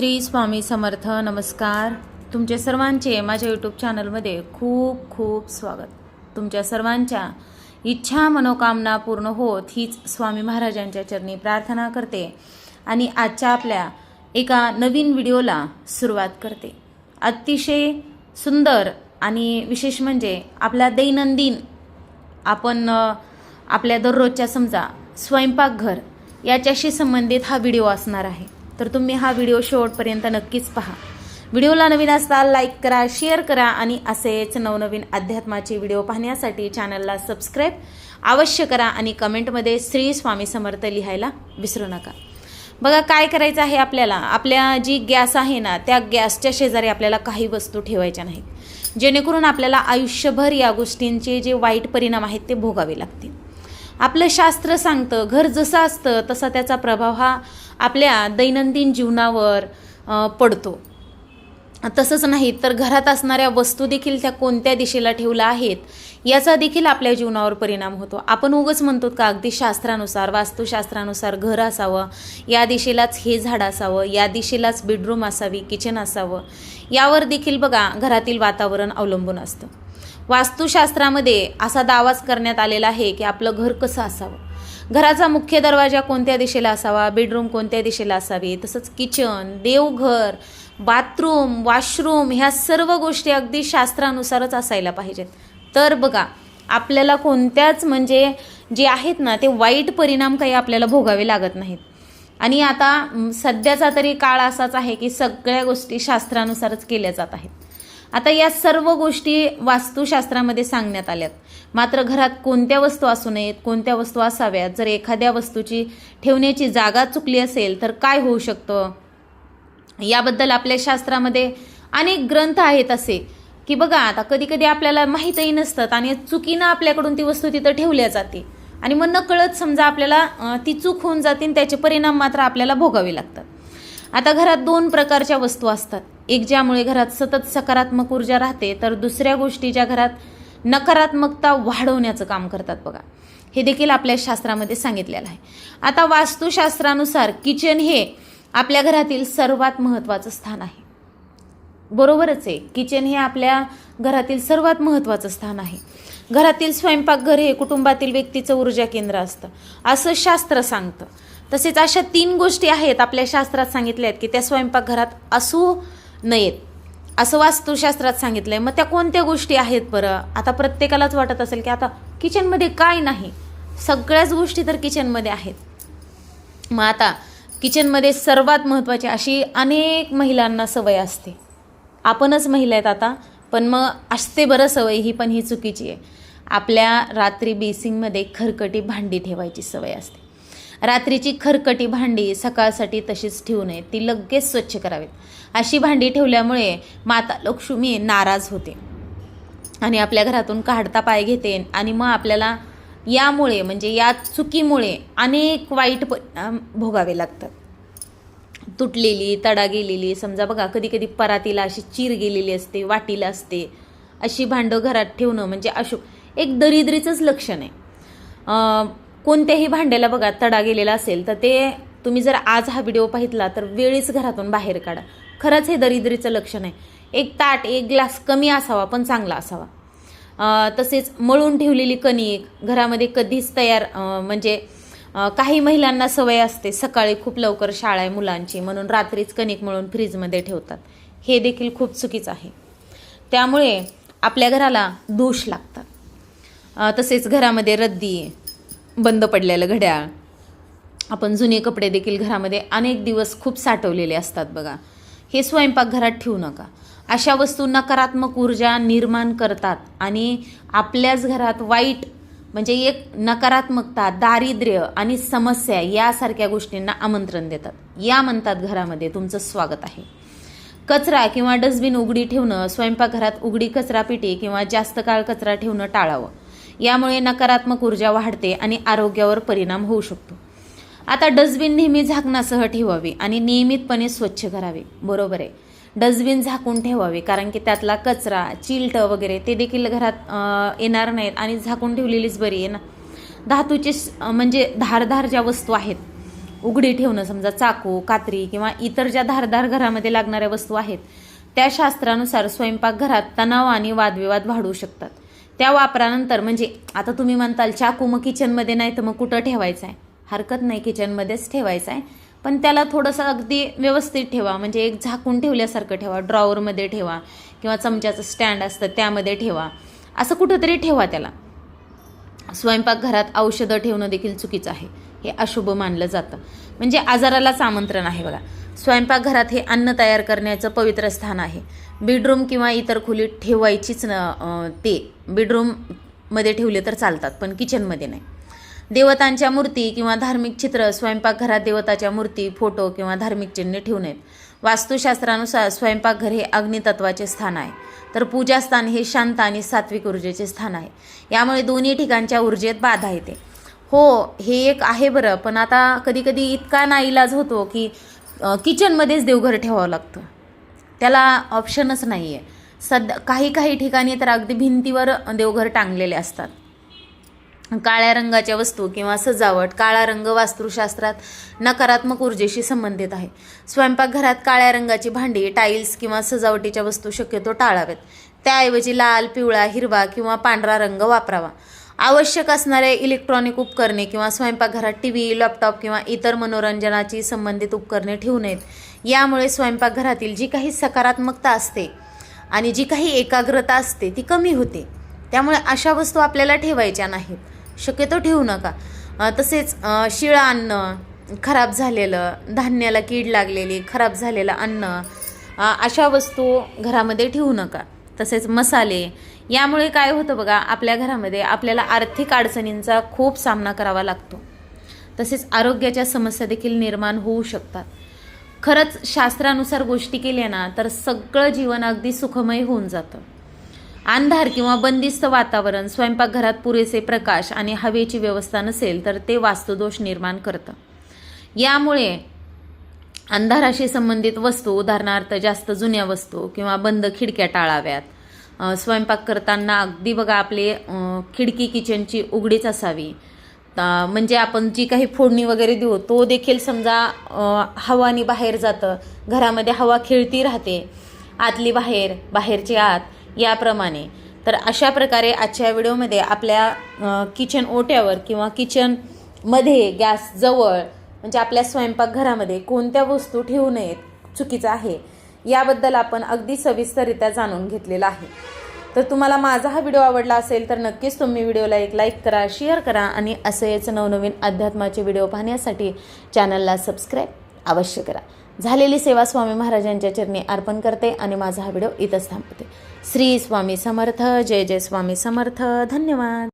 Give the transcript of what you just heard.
श्री स्वामी समर्थ नमस्कार. तुमचे सर्वांचे माझ्या यूट्यूब चॅनलमध्ये खूप खूप स्वागत. तुमच्या सर्वांच्या इच्छा मनोकामना पूर्ण होत हीच स्वामी महाराजांच्या चरणी प्रार्थना करते आणि आजच्या आपल्या एका नवीन व्हिडिओला सुरुवात करते. अतिशय सुंदर आणि विशेष म्हणजे आपल्या दैनंदिन आपण आपल्या दररोजच्या समजा स्वयंपाकघर याच्याशी संबंधित हा व्हिडिओ असणार आहे. तर तुम्ही हा व्हिडिओ शेवटपर्यंत नक्कीच पहा. व्हिडिओला नवीन असताल लाईक करा शेअर करा आणि असेच नवनवीन अध्यात्माचे व्हिडिओ पाहण्यासाठी चॅनलला सबस्क्राईब अवश्य करा आणि कमेंटमध्ये श्री स्वामी समर्थ लिहायला विसरू नका. बघा काय करायचं आहे आपल्याला? आपल्या जी गॅस आहे ना त्या गॅसच्या शेजारी आपल्याला काही वस्तू ठेवायच्या नाहीत. जेणेकरून आपल्याला आयुष्यभर या गोष्टींचे जे वाईट परिणाम आहेत ते भोगावे लागतील. आपलं शास्त्र सांगतं घर जसं असतं तसा त्याचा प्रभाव हा आपल्या दैनंदिन जीवनावर पडतो. तसंच नाही तर घरात असणाऱ्या वस्तू देखील त्या कोणत्या दिशेला ठेवल्या आहेत याचा देखील आपल्या जीवनावर परिणाम होतो. आपण उगच म्हणतो का अगदी शास्त्रानुसार वास्तुशास्त्रानुसार घर असावं या दिशेलाच हे झाड असावं या दिशेलाच बेडरूम असावी किचन असावं यावर देखील बघा घरातील वातावरण अवलंबून असतं. वास्तुशास्त्रामध्ये असा दावाच करण्यात आलेला आहे की आपलं घर कसं असावं? घराचा मुख्य दरवाजा कोणत्या दिशेला असावा? बेडरूम कोणत्या दिशेला असावी? तसंच किचन देवघर बाथरूम वॉशरूम ह्या सर्व गोष्टी अगदी शास्त्रानुसारच असायला पाहिजेत. तर बघा आपल्याला कोणत्याच म्हणजे जे आहेत ना ते वाईट परिणाम काही आपल्याला भोगावे लागत नाहीत. आणि आता सध्याचा तरी काळ असाच आहे की सगळ्या गोष्टी शास्त्रानुसारच केल्या जात आहेत. आता या सर्व गोष्टी वास्तुशास्त्रामध्ये सांगण्यात आल्यात. मात्र घरात कोणत्या वस्तू असू नयेत कोणत्या वस्तू असाव्यात? जर एखाद्या वस्तूची ठेवण्याची जागा चुकली असेल तर काय होऊ शकतं? याबद्दल आपल्या शास्त्रामध्ये अनेक ग्रंथ आहेत असे. की बघा आता कधी कधी आपल्याला माहीतही नसतात आणि चुकीनं आपल्याकडून ती वस्तू तिथं ठेवल्या जाते. आणि मग नकळत समजा आपल्याला ती चूक होऊन जाते आणि त्याचे परिणाम मात्र आपल्याला भोगावे लागतात. आता घरात दोन प्रकारच्या वस्तू असतात. एक ज्यामुळे घरात सतत सकारात्मक ऊर्जा राहते तर दुसऱ्या गोष्टी ज्या घरात नकारात्मकता वाढवण्याचं काम करतात बघा. हे देखील आपल्या शास्त्रामध्ये सांगितलेलं आहे. आता वास्तुशास्त्रानुसार किचन हे आपल्या घरातील सर्वात महत्त्वाचं स्थान आहे. बरोबरच आहे किचन हे आपल्या घरातील सर्वात महत्त्वाचं स्थान आहे. घरातील स्वयंपाकघर हे कुटुंबातील व्यक्तीचं ऊर्जा केंद्र असतं. असं शास्त्र सांगतं. तसेच अशा तीन गोष्टी आहेत आपल्या शास्त्रात सांगितल्या आहेत की त्या स्वयंपाकघरात असू नयेत असं वास्तुशास्त्रात सांगितलं आहे मग त्या कोणत्या गोष्टी आहेत बरं? आता प्रत्येकालाच वाटत असेल की आता किचनमध्ये काय नाही? सगळ्याच गोष्टी तर किचनमध्ये आहेत. मग आता किचनमध्ये सर्वात महत्त्वाची अशी अनेक महिलांना सवय असते. आपणच महिला आहेत आता पण मग असते बरं सवय ही पण ही चुकीची आहे. आपल्या रात्री बेसिंगमध्ये खरकटी भांडी ठेवायची सवय असते. रात्रीची खरकटी भांडी सकाळसाठी तशीच ठेवू नये ती लगेच स्वच्छ करावीत. अशी भांडी ठेवल्यामुळे माता लक्ष्मी नाराज होते. आणि आपल्या घरातून काढता पाय घेते आणि मग आपल्याला यामुळे म्हणजे या चुकीमुळे अनेक वाईट परिणाम भोगावे लागतात. तुटलेली तडा गेलेली समजा बघा कधी कधी परातीला अशी चीर गेलेली असते वाटीला असते अशी भांडं घरात ठेवणं म्हणजे अशुभ एक दरिद्रीचंच लक्षण आहे. कोणत्याही भांड्याला बघा तडा गेलेला असेल तर ते तुम्ही जर आज हा व्हिडिओ पाहितला तर वेळीच घरातून बाहेर काढा. खरंच हे दरिद्रीचं लक्षण आहे. एक ताट एक ग्लास कमी असावा पण चांगला असावा. तसेच मळून ठेवलेली कणिक घरामध्ये कधीच तयार म्हणजे काही महिलांना सवय असते सकाळी खूप लवकर शाळा आहे मुलांची म्हणून रात्रीच कणिक मळून फ्रीजमध्ये ठेवतात. हे देखील खूप चुकीचं आहे. त्यामुळे आपल्या घराला दोष लागतात. तसेच घरामध्ये रद्दी बंद पडलेलं घड्याळ. आपण जुने कपडे देखील घरामध्ये अनेक दिवस खूप साठवलेले असतात बघा. हे स्वयंपाकघरात ठेवू नका. अशा वस्तू नकारात्मक ऊर्जा निर्माण करतात आणि आपल्याच घरात वाईट म्हणजे एक नकारात्मकता दारिद्र्य आणि समस्या यासारख्या गोष्टींना आमंत्रण देतात. या म्हणतात घरामध्ये तुमचं स्वागत आहे. कचरा किंवा डस्टबिन उघडी ठेवणं स्वयंपाकघरात उघडी कचरापेटी किंवा जास्त काळ कचरा ठेवणं टाळावं. यामुळे नकारात्मक ऊर्जा वाढते आणि आरोग्यावर परिणाम होऊ शकतो. आता डस्टबिन नेहमी झाकणासह ठेवावे आणि नियमितपणे स्वच्छ करावे. बरोबर आहे. डस्टबिन झाकून ठेवावे कारण की त्यातला कचरा चिलट वगैरे ते देखील घरात येणार नाहीत आणि झाकून ठेवलेलीच बरी आहे ना. धातूचे म्हणजे धारधार ज्या वस्तू आहेत उघडी ठेवणं समजा चाकू कात्री किंवा इतर ज्या धारधार घरामध्ये लागणाऱ्या वस्तू आहेत त्या शास्त्रानुसार स्वयंपाकघरात तणाव आणि वादविवाद वाढू शकतात. त्या वापरानंतर म्हणजे आता तुम्ही म्हणताल चाकू मग किचनमध्ये नाही तर मग कुठं ठेवायचं आहे हरकत नाही किचनमध्येच ठेवायचं आहे पण त्याला थोडंसं अगदी व्यवस्थित ठेवा. म्हणजे एक झाकून ठेवल्यासारखं ठेवा. ड्रॉवरमध्ये ठेवा किंवा चमच्याचं स्टँड असतं त्यामध्ये ठेवा. असं कुठंतरी ठेवा त्याला. स्वयंपाकघरात औषधं ठेवणं देखील चुकीचं आहे. हे अशुभ मानलं जातं. म्हणजे आजारालाच आमंत्रण आहे बघा. स्वयंपाकघरात हे अन्न तयार करण्याचं पवित्र स्थान आहे. बेडरूम किंवा इतर खोलीत ठेवायचीच न ते बेडरूममध्ये ठेवले तर चालतात पण किचनमध्ये नाही. देवतांच्या मूर्ती किंवा धार्मिक चित्र स्वयंपाकघरात देवताच्या मूर्ती फोटो किंवा धार्मिक चिन्हे ठेवू नयेत. वास्तुशास्त्रानुसार स्वयंपाकघर हे अग्नितत्वाचे स्थान आहे. तर पूजास्थान हे शांत आणि सात्विक ऊर्जेचे स्थान आहे. यामुळे दोन्ही ठिकाणच्या ऊर्जेत बाधा येते. हो हे एक आहे बरं पण आता कधीकधी इतका नाईलाज होतो की किचनमध्येच देवघर ठेवावं लागतं. त्याला ऑप्शनच नाही आहे सध्या काही काही ठिकाणी तर अगदी भिंतीवर देवघर टांगलेले असतात. काळ्या रंगाच्या वस्तू किंवा सजावट काळा रंग वास्तुशास्त्रात नकारात्मक ऊर्जेशी संबंधित आहे. स्वयंपाकघरात काळ्या रंगाची भांडी टाईल्स किंवा सजावटीच्या वस्तू शक्यतो टाळाव्यात त्याऐवजी लाल पिवळा हिरवा किंवा पांढरा रंग वापरावा. आवश्यक असणारे इलेक्ट्रॉनिक उपकरणे किंवा स्वयंपाकघरात टी व्ही लॅपटॉप किंवा इतर मनोरंजनाची संबंधित उपकरणे ठेवू नयेत. यामुळे स्वयंपाकघरातील जी काही सकारात्मकता असते आणि जी काही एकाग्रता असते ती कमी होते. त्यामुळे अशा वस्तू आपल्याला ठेवायच्या नाहीत. शक्यतो ठेवू नका. तसेच शिळं अन्न खराब झालेलं धान्याला कीड लागलेली खराब झालेलं अन्न अशा वस्तू घरामध्ये ठेवू नका. तसेच मसाले. यामुळे काय होतं बघा आपल्या घरामध्ये आपल्याला आर्थिक अडचणींचा खूप सामना करावा लागतो. तसेच आरोग्याच्या समस्या देखील निर्माण होऊ शकतात. खरंच शास्त्रानुसार गोष्टी केल्या ना तर सगळं जीवन अगदी सुखमय होऊन जातं. अंधार किंवा बंदिस्त वातावरण स्वयंपाकघरात पुरेसे प्रकाश आणि हवेची व्यवस्था नसेल तर ते वास्तुदोष निर्माण करतं. यामुळे अंधाराशी संबंधित वस्तू उदाहरणार्थ जास्त जुन्या वस्तू किंवा बंद खिडक्या टाळाव्यात. स्वयंपाक करताना अगदी बघा आपले खिडकी किचनची उघडीच असावी. म्हणजे आपण जी काही फोडणी वगैरे देऊ तो देखील समजा हवानी बाहेर जातं. घरामध्ये हवा खेळती राहते. आतली बाहेर बाहेरची आत याप्रमाणे. तर अशा प्रकारे आजच्या व्हिडिओमध्ये आपल्या किचन ओट्यावर किंवा किचनमध्ये गॅस जवळ म्हणजे आपल्या स्वयंपाकघरामध्ये कोणत्या वस्तू ठेवू नयेत चुकीचं आहे याबद्दल आपण अगदी सविस्तररित्या जाणून घेतलेलं आहे. तर तुम्हाला माझा हा व्हिडिओ आवडला असेल तर नक्कीच तुम्ही व्हिडिओला एक लाईक करा शेअर करा आणि असेच नवनवीन अध्यात्माचे व्हिडिओ पाहण्यासाठी चॅनलला सबस्क्राईब अवश्य करा. झालेली सेवा स्वामी महाराजांच्या चरणी अर्पण करते आणि माझा हा व्हिडिओ इथंच थांबवते. श्री स्वामी समर्थ जय जय स्वामी समर्थ धन्यवाद.